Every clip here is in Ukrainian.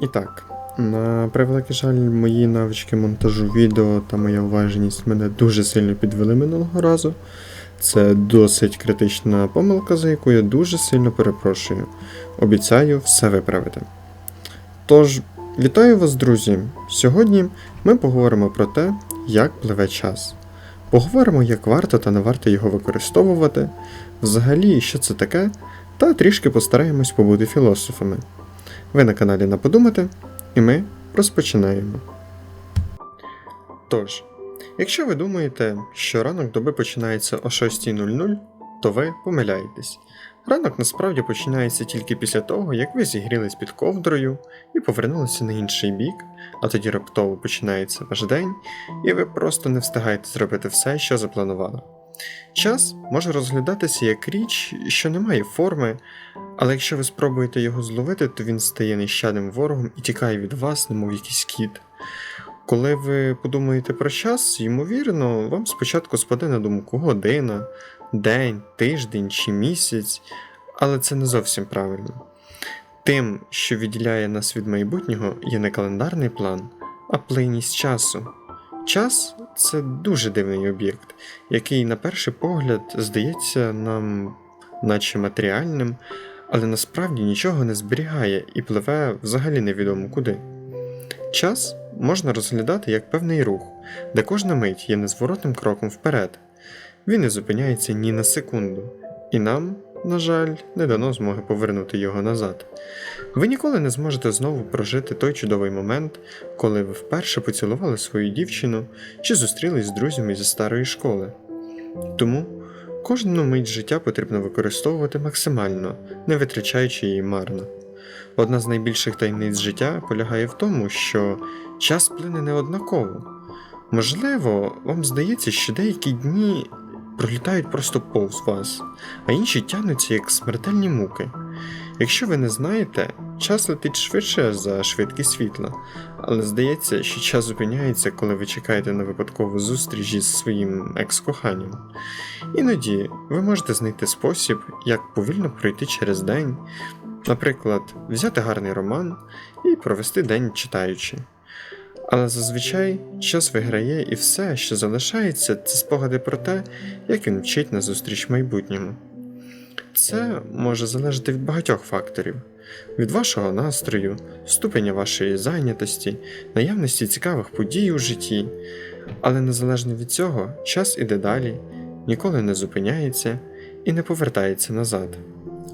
І так, на превеликий жаль, мої навички монтажу відео та моя уважність мене дуже сильно підвели минулого разу. Це досить критична помилка, за яку я дуже сильно перепрошую. Обіцяю все виправити. Тож, вітаю вас, друзі! Сьогодні ми поговоримо про те, як пливе час. Поговоримо, як варто та не варто його використовувати, взагалі, що це таке, та трішки постараємось побути філософами. Ви на каналі на подумати, і ми розпочинаємо. Тож, якщо ви думаєте, що ранок доби починається о 6.00, то ви помиляєтесь. Ранок насправді починається тільки після того, як ви зігрілись під ковдрою і повернулися на інший бік, а тоді раптово починається ваш день, і ви просто не встигаєте зробити все, що запланували. Час може розглядатися як річ, що не має форми, але якщо ви спробуєте його зловити, то він стає нещадним ворогом і тікає від вас, немов якийсь кіт. Коли ви подумаєте про час, ймовірно, вам спочатку спаде на думку година, день, тиждень чи місяць, але це не зовсім правильно. Тим, що відділяє нас від майбутнього, є не календарний план, а плинність часу. Час це дуже дивний об'єкт, який на перший погляд здається нам наче матеріальним, але насправді нічого не зберігає і пливе взагалі невідомо куди. Час можна розглядати як певний рух, де кожна мить є незворотним кроком вперед. Він не зупиняється ні на секунду, і нам, на жаль, не дано змоги повернути його назад. Ви ніколи не зможете знову прожити той чудовий момент, коли ви вперше поцілували свою дівчину чи зустрілись з друзями зі старої школи. Тому кожну мить життя потрібно використовувати максимально, не витрачаючи її марно. Одна з найбільших таємниць життя полягає в тому, що час плине неоднаково. Можливо, вам здається, що деякі дні пролітають просто повз вас, а інші тягнуться як смертельні муки. Якщо ви не знаєте, час летить швидше за швидкість світла, але здається, що час зупиняється, коли ви чекаєте на випадкову зустріч із своїм екс-коханням. Іноді ви можете знайти спосіб, як повільно пройти через день, наприклад, взяти гарний роман і провести день читаючи. Але зазвичай час виграє і все, що залишається, це спогади про те, як він вчить на зустріч майбутньому. Це може залежати від багатьох факторів: від вашого настрою, ступеня вашої зайнятості, наявності цікавих подій у житті, але незалежно від цього, час іде далі, ніколи не зупиняється і не повертається назад.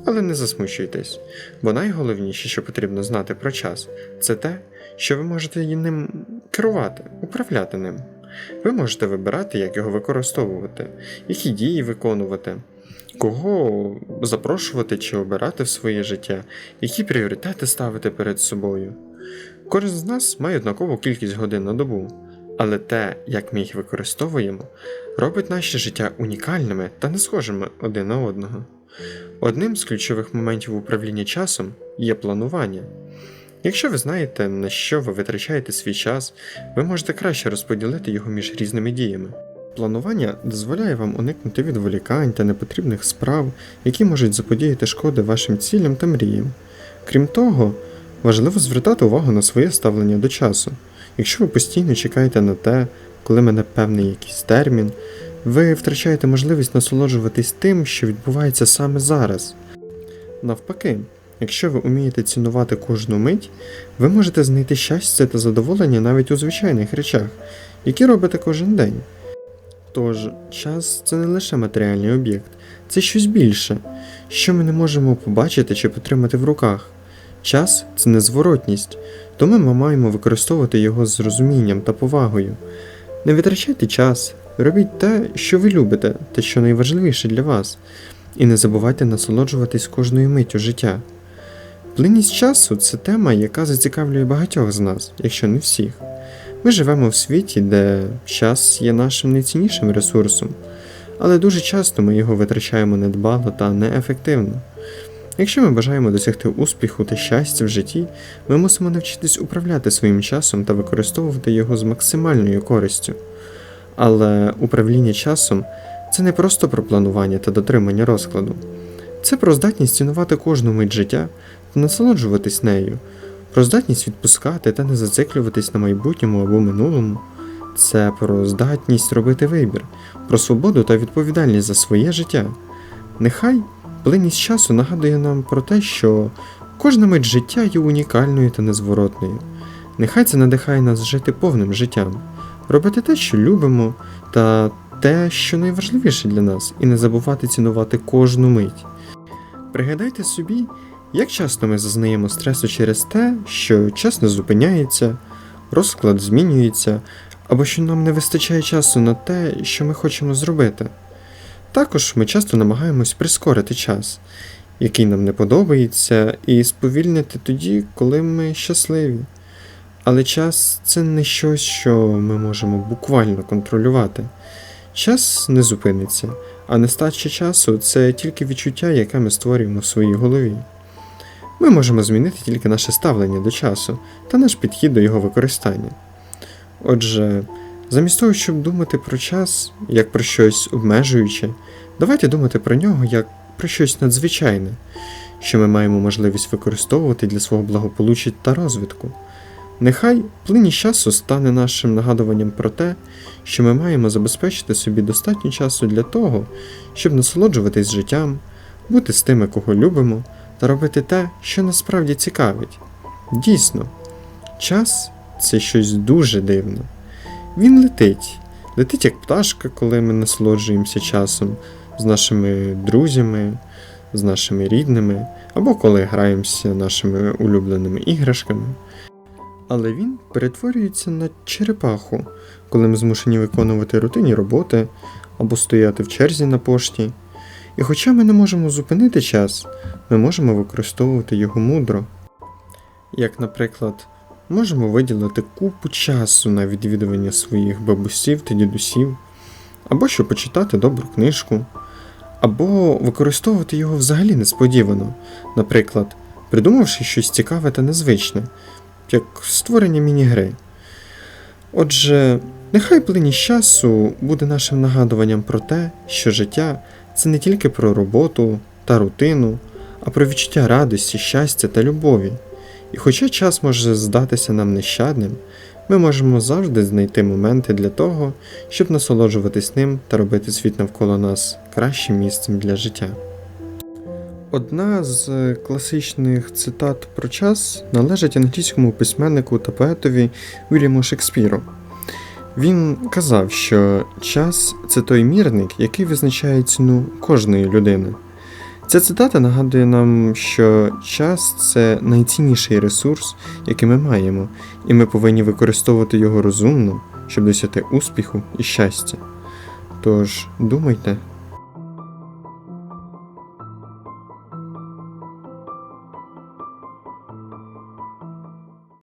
Але не засмучуйтесь, бо найголовніше, що потрібно знати про час, це те, що ви можете ним керувати, управляти ним. Ви можете вибирати, як його використовувати, які дії виконувати, кого запрошувати чи обирати в своє життя, які пріоритети ставити перед собою. Кожен з нас має однакову кількість годин на добу, але те, як ми їх використовуємо, робить наше життя унікальними та не схожими один на одного. Одним з ключових моментів управління часом є планування. Якщо ви знаєте, на що ви витрачаєте свій час, ви можете краще розподілити його між різними діями. Планування дозволяє вам уникнути відволікань та непотрібних справ, які можуть заподіяти шкоди вашим цілям та мріям. Крім того, важливо звертати увагу на своє ставлення до часу. Якщо ви постійно чекаєте на те, коли мене певний якийсь термін, ви втрачаєте можливість насолоджуватись тим, що відбувається саме зараз. Навпаки, якщо ви вмієте цінувати кожну мить, ви можете знайти щастя та задоволення навіть у звичайних речах, які робите кожен день. Тож, час це не лише матеріальний об'єкт, це щось більше, що ми не можемо побачити чи потримати в руках. Час це незворотність, тому ми маємо використовувати його з розумінням та повагою. Не витрачайте час, робіть те, що ви любите, та що найважливіше для вас, і не забувайте насолоджуватись кожною миттю життя. Плинність часу це тема, яка зацікавлює багатьох з нас, якщо не всіх. Ми живемо в світі, де час є нашим найціннішим ресурсом, але дуже часто ми його витрачаємо недбало та неефективно. Якщо ми бажаємо досягти успіху та щастя в житті, ми мусимо навчитись управляти своїм часом та використовувати його з максимальною користю. Але управління часом це не просто про планування та дотримання розкладу, це про здатність цінувати кожну мить життя та насолоджуватись нею. про здатність відпускати та не зациклюватись на майбутньому або минулому. Це про здатність робити вибір, про свободу та відповідальність за своє життя. Нехай плинність часу нагадує нам про те, що кожна мить життя є унікальною та незворотною. Нехай це надихає нас жити повним життям, робити те, що любимо, та те, що найважливіше для нас, і не забувати цінувати кожну мить. Пригадайте собі, як часто ми зазнаємо стресу через те, що час не зупиняється, розклад змінюється, або що нам не вистачає часу на те, що ми хочемо зробити. Також ми часто намагаємось прискорити час, який нам не подобається, і сповільнити тоді, коли ми щасливі. Але час це не щось, що ми можемо буквально контролювати. Час не зупиниться, а нестача часу це тільки відчуття, яке ми створюємо в своїй голові. Ми можемо змінити тільки наше ставлення до часу та наш підхід до його використання. Отже, замість того, щоб думати про час як про щось обмежуюче, давайте думати про нього як про щось надзвичайне, що ми маємо можливість використовувати для свого благополуччя та розвитку. Нехай плинність часу стане нашим нагадуванням про те, що ми маємо забезпечити собі достатньо часу для того, щоб насолоджуватись життям, бути з тими, кого любимо, та робити те, що насправді цікавить. Дійсно, час це щось дуже дивне. Він летить, летить як пташка, коли ми насолоджуємося часом з нашими друзями, з нашими рідними, або коли граємося нашими улюбленими іграшками. Але він перетворюється на черепаху, коли ми змушені виконувати рутинні роботи або стояти в черзі на пошті. І хоча ми не можемо зупинити час, ми можемо використовувати його мудро. Як, наприклад, можемо виділити купу часу на відвідування своїх бабусів та дідусів, або щоб почитати добру книжку, або використовувати його взагалі несподівано, наприклад, придумавши щось цікаве та незвичне, як створення міні-гри. Отже, нехай плинність часу буде нашим нагадуванням про те, що життя це не тільки про роботу та рутину, а про відчуття радості, щастя та любові. І хоча час може здатися нам нещадним, ми можемо завжди знайти моменти для того, щоб насолоджуватись ним та робити світ навколо нас кращим місцем для життя. Одна з класичних цитат про час належить англійському письменнику та поетові Вільяму Шекспіру. Він казав, що час це той мірник, який визначає ціну кожної людини. Ця цитата нагадує нам, що час це найцінніший ресурс, який ми маємо, і ми повинні використовувати його розумно, щоб досягти успіху і щастя. Тож думайте